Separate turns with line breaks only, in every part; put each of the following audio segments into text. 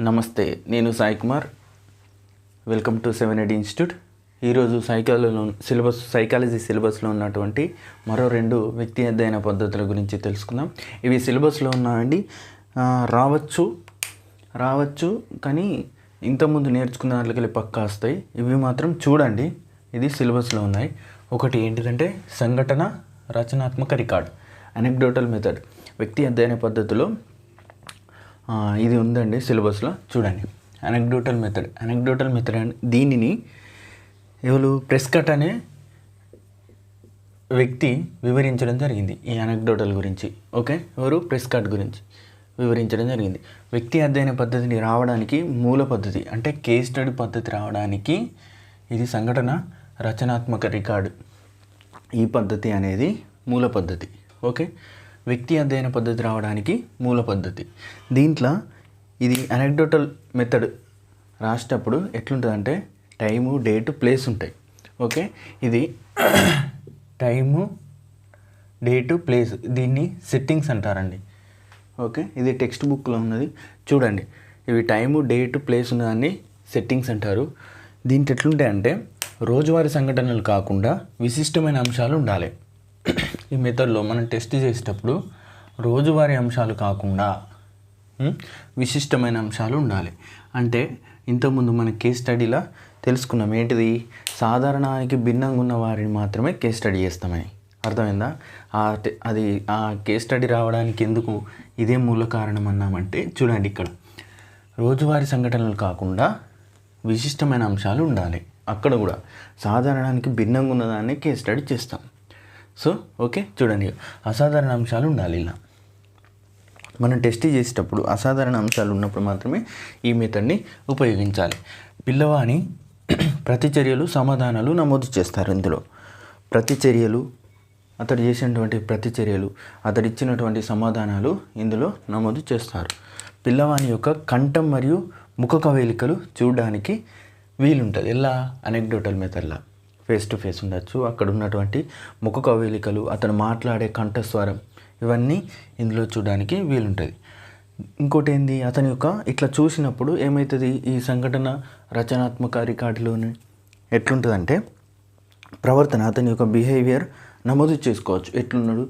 నమస్తే నేను Sai Kumar. Welcome to seven eight institute ఈరోజు సైకాలజీలో సిలబస్ సైకాలజీ సిలబస్లో ఉన్నటువంటి మరో రెండు వ్యక్తి అధ్యయన పద్ధతుల గురించి తెలుసుకుందాం. ఇవి సిలబస్లో ఉన్నాయండి. రావచ్చు రావచ్చు కానీ ఇంతకుముందు నేర్చుకున్న దాంట్లోకి పక్కా వస్తాయి. ఇవి మాత్రం చూడండి ఇది సిలబస్లో ఉన్నాయి. ఒకటి ఏంటిదంటే సంఘటన రచనాత్మక రికార్డ్ అనెక్డోటల్ మెథడ్ వ్యక్తి అధ్యయన పద్ధతిలో ఇది ఉందండి సిలబస్లో. చూడండి. అనెక్డోటల్ మెథడ్ అనెక్డోటల్ మెథడ్ అని దీనిని ఎవరు ప్రెస్కట్ అనే వ్యక్తి వివరించడం జరిగింది ఈ అనెక్డోటల్ గురించి. ఓకే? ఎవరు? ప్రెస్కట్ గురించి వివరించడం జరిగింది. వ్యక్తి అధ్యయన పద్ధతిని రావడానికి మూల పద్ధతి అంటే కేస్ స్టడీ పద్ధతి రావడానికి ఇది సంఘటన రచనాత్మక రికార్డు. ఈ పద్ధతి అనేది మూల పద్ధతి. ఓకే? వ్యక్తి అధ్యయన పద్ధతి రావడానికి మూల పద్ధతి. దీంట్లో ఇది అనెక్డోటల్ మెథడ్ రాసేటప్పుడు ఎట్లుంటుందంటే టైము డేటు ప్లేస్ ఉంటాయి. ఓకే ఇది టైము డేటు ప్లేస్ దీన్ని సెట్టింగ్స్ అంటారండి. ఓకే ఇది టెక్స్ట్ బుక్లో ఉన్నది. చూడండి. ఇవి టైము డేటు ప్లేస్ ఉన్నదాన్ని సెట్టింగ్స్ అంటారు. దీంట్లో ఎట్లుంటాయంటే రోజువారీ సంఘటనలు కాకుండా విశిష్టమైన అంశాలు ఉండాలి. ఈ మెథడ్లో మనం టెస్ట్ చేసేటప్పుడు రోజువారీ అంశాలు కాకుండా విశిష్టమైన అంశాలు ఉండాలి. అంటే ఇంతకుముందు మన కేస్ స్టడీలా తెలుసుకున్నాం. ఏంటిది? సాధారణానికి భిన్నంగా ఉన్న వారిని మాత్రమే కేస్ స్టడీ చేస్తామని. అర్థమైందా? ఆ అది ఆ కేస్ స్టడీ రావడానికి ఎందుకు ఇదే మూల కారణం అన్నామంటే చూడండి ఇక్కడ. రోజువారీ సంఘటనలు కాకుండా విశిష్టమైన అంశాలు ఉండాలి. అక్కడ కూడా సాధారణానికి భిన్నంగా ఉన్నదాన్ని కేస్ స్టడీ చేస్తాం. సో ఓకే చూడండి. అసాధారణ అంశాలు ఉండాలి ఇలా. మనం టెస్ట్ చేసేటప్పుడు అసాధారణ అంశాలు ఉన్నప్పుడు మాత్రమే ఈ మెథడ్ని ఉపయోగించాలి. పిల్లవాని ప్రతిచర్యలు సమాధానాలు నమోదు చేస్తారు ఇందులో. ప్రతిచర్యలు అతడు చేసినటువంటి ప్రతిచర్యలు అతడు ఇచ్చినటువంటి సమాధానాలు ఇందులో నమోదు చేస్తారు. పిల్లవాని యొక్క కంఠం మరియు ముఖ కవేలికలు చూడడానికి వీలుంటుంది. ఎలా? అనెక్డోటల్ మెథడ్లా ఫేస్ టు ఫేస్ ఉండొచ్చు. అక్కడ ఉన్నటువంటి ముఖ కవలికలు అతను మాట్లాడే కంఠస్వరం ఇవన్నీ ఇందులో చూడడానికి వీలుంటుంది. ఇంకోటి ఏంది అతని యొక్క ఇట్లా చూసినప్పుడు ఏమవుతుంది ఈ సంఘటన రచనాత్మక రికార్డులోని ఎట్లుంటుందంటే ప్రవర్తన అతని యొక్క బిహేవియర్ నమోదు చేసుకోవచ్చు. ఎట్లున్నాడు?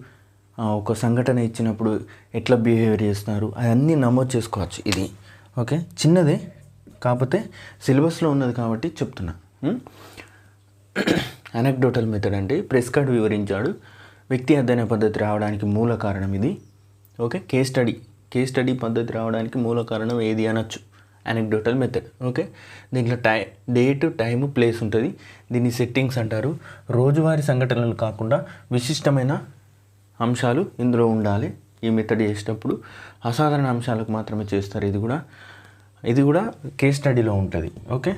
ఒక సంఘటన ఇచ్చినప్పుడు ఎట్లా బిహేవియర్ చేస్తున్నారు? అవన్నీ నమోదు చేసుకోవచ్చు ఇది. ఓకే? చిన్నదే కాకపోతే సిలబస్లో ఉన్నది కాబట్టి చెప్తున్నా. అనెక్డోటల్ మెథడ్ అంటే ప్రెస్ కార్డ్ వివరించాడు. వ్యక్తి అధ్యయన పద్ధతి రావడానికి మూల కారణం ఇది. Okay case study case study పద్ధతి రావడానికి మూల కారణం ఏది అనొచ్చు? అనెక్డోటల్ మెథడ్ ఓకే దీంట్లో టై డేట్ టైము ప్లేస్ ఉంటుంది. దీన్ని సెట్టింగ్స్ అంటారు. రోజువారీ సంఘటనలు కాకుండా విశిష్టమైన అంశాలు ఇందులో ఉండాలి. ఈ మెథడ్ చేసేటప్పుడు అసాధారణ అంశాలకు మాత్రమే చేస్తారు. ఇది కూడా ఇది కూడా కేస్ స్టడీలో ఉంటుంది. ఓకే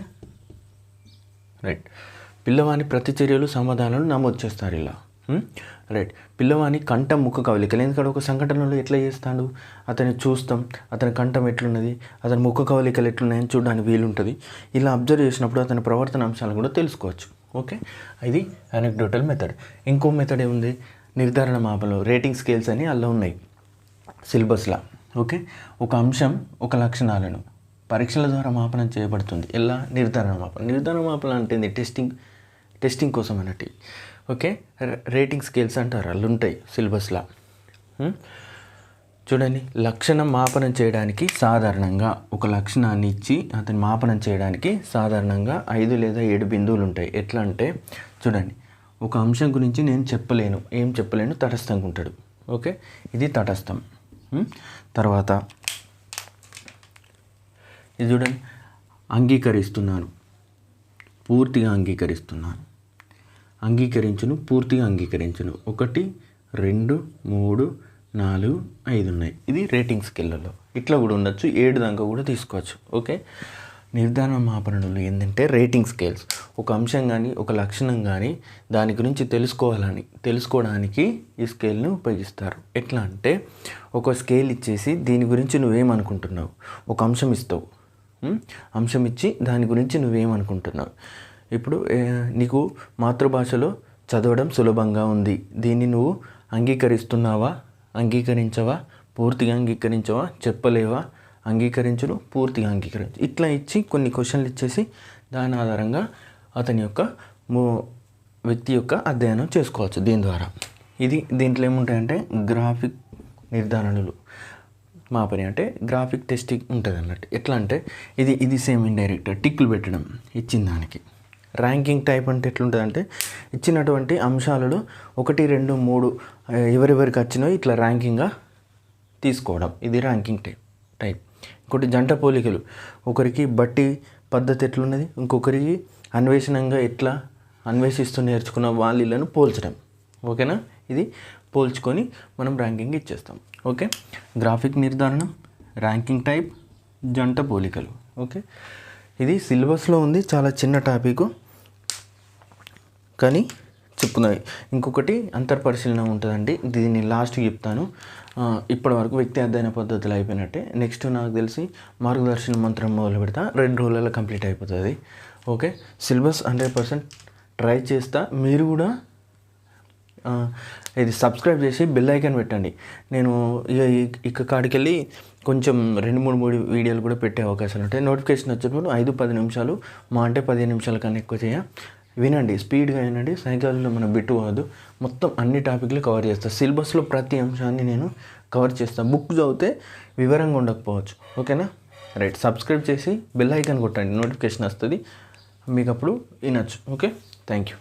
రైట్ పిల్లవాని ప్రతిచర్యలు సమాధానాలు నమోదు చేస్తారు ఇలా. రైట్. పిల్లవాని కంఠం ముఖ కవలికలు ఎందుకంటే ఒక సంఘటనలో ఎట్లా చేస్తాడు? అతన్ని చూస్తాం. అతని కంఠం ఎట్లున్నది? అతని ముఖ కవలికలు ఎట్లున్నాయని చూడడానికి వీలుంటుంది. ఇలా అబ్జర్వ్ చేసినప్పుడు అతని ప్రవర్తన అంశాలను కూడా తెలుసుకోవచ్చు. ఓకే? ఇది అనెక్డోటల్ మెథడ్ ఇంకో మెథడ్ ఏముంది? నిర్ధారణ మాపలు రేటింగ్ స్కేల్స్ అని అలా ఉన్నాయి. సిలబస్లో ఓకే? ఒక అంశం ఒక లక్షణాలను. పరీక్షల ద్వారా మాపనం చేయబడుతుంది. ఎలా? నిర్ధారణ మాపన. నిర్ధారణ మాపన అంటే టెస్టింగ్ టెస్టింగ్ కోసం అన్నట్టు. ఓకే? రేటింగ్ స్కేల్స్ అంటారు. అల్లు ఉంటాయి సిలబస్లో చూడండి. లక్షణం మాపనం చేయడానికి సాధారణంగా ఒక లక్షణాన్ని ఇచ్చి అతని మాపనం చేయడానికి సాధారణంగా ఐదు లేదా ఏడు బిందువులు ఉంటాయి. ఎట్లా అంటే చూడండి. ఒక అంశం గురించి నేను చెప్పలేను. ఏం చెప్పలేను? తటస్థంగా ఉంటాడు. ఓకే? ఇది తటస్థం. తర్వాత ఇది చూడండి. అంగీకరిస్తున్నాను. పూర్తిగా అంగీకరిస్తున్నాను. అంగీకరించును పూర్తిగా అంగీకరించును. ఒకటి రెండు మూడు నాలుగు ఐదు ఉన్నాయి. ఇది రేటింగ్ స్కిల్లలో ఇట్లా కూడా ఉండొచ్చు ఏడు దాకా కూడా తీసుకోవచ్చు. ఓకే? నిర్ధారణ మాపనలు ఏంటంటే రేటింగ్ స్కేల్స్. ఒక అంశం కానీ ఒక లక్షణం కానీ దాని గురించి తెలుసుకోవాలని తెలుసుకోవడానికి ఈ స్కేల్ని ఉపయోగిస్తారు. ఎట్లా అంటే ఒక స్కేల్ ఇచ్చేసి దీని గురించి నువ్వేమనుకుంటున్నావు? ఒక అంశం ఇస్తావు. అంశం ఇచ్చి దాని గురించి నువ్వేమనుకుంటున్నావు? ఇప్పుడు నీకు మాతృభాషలో చదవడం సులభంగా ఉంది. దీన్ని నువ్వు అంగీకరిస్తున్నావా? అంగీకరించవా? పూర్తిగా అంగీకరించవా? చెప్పలేవా? అంగీకరించరు పూర్తిగా అంగీకరించు. ఇట్లా ఇచ్చి కొన్ని క్వశ్చన్లు ఇచ్చేసి దాని ఆధారంగా అతని యొక్క మూ వ్యక్తి యొక్క అధ్యయనం చేసుకోవచ్చు దీని ద్వారా. ఇది దీంట్లో ఏముంటాయంటే గ్రాఫిక్ నిర్ధారణలు. మా పని అంటే గ్రాఫిక్ టెస్టింగ్ ఉంటుంది అన్నట్టు ఎట్లా అంటే ఇది ఇది సేమ్ ఇండైరెక్ట్ టిక్లు పెట్టడం ఇచ్చిన దానికి. ర్యాంకింగ్ టైప్ అంటే ఎట్లుంటుంది అంటే ఇచ్చినటువంటి అంశాలలో ఒకటి రెండు మూడు ఎవరెవరికి వచ్చినాయో ఇట్లా ర్యాంకింగ్గా తీసుకోవడం. ఇది ర్యాంకింగ్ టైప్ టైప్ ఇంకోటి జంట పోలికలు. ఒకరికి బట్టి పద్ధతి ఎట్లున్నది ఇంకొకరికి అన్వేషణంగా ఎట్లా అన్వేషిస్తూ నేర్చుకున్న వాళ్ళను పోల్చడం. ఓకేనా? ఇది పోల్చుకొని మనం ర్యాంకింగ్ ఇచ్చేస్తాం. ఓకే? గ్రాఫిక్ నిర్ధారణ ర్యాంకింగ్ టైప్ జంట పోలికలు. ఓకే? ఇది సిలబస్లో ఉంది చాలా చిన్న టాపిక్. కానీ చెప్తున్నాయి ఇంకొకటి అంతర్పరిశీలన ఉంటుందండి. దీన్ని లాస్ట్కి చెప్తాను. ఇప్పటి వరకు వ్యక్తి అధ్యయన పద్ధతులు అయిపోయినట్టే. నెక్స్ట్ నాకు తెలిసి మార్గదర్శన మంత్రం మొదలు పెడతా రెండు రోజులలో కంప్లీట్ అయిపోతుంది. Okay? Syllabus hundred percent try చేస్తా. మీరు కూడా ఇది సబ్స్క్రైబ్ చేసి బెల్ ఐకాన్ పెట్టండి. నేను ఇక కాడికి వెళ్ళి కొంచెం రెండు మూడు మూడు వీడియోలు కూడా పెట్టే అవకాశాలు ఉంటాయి. నోటిఫికేషన్ వచ్చినప్పుడు ఐదు పది నిమిషాలు మా అంటే పదిహేను నిమిషాల కన్నా ఎక్కువ చేయ. వినండి స్పీడ్గా వినండి. సైకాలజీలో మనం పెట్టుకోవద్దు మొత్తం అన్ని టాపిక్లు కవర్ చేస్తాను సిలబస్లో ప్రతి అంశాన్ని నేను కవర్ చేస్తాను బుక్ చదివితే వివరంగా ఉండకపోవచ్చు. ఓకేనా? రైట్ సబ్స్క్రైబ్ చేసి బెల్ ఐకాన్ కొట్టండి. నోటిఫికేషన్ వస్తుంది. మీకు అప్పుడు వినొచ్చు. Okay thank you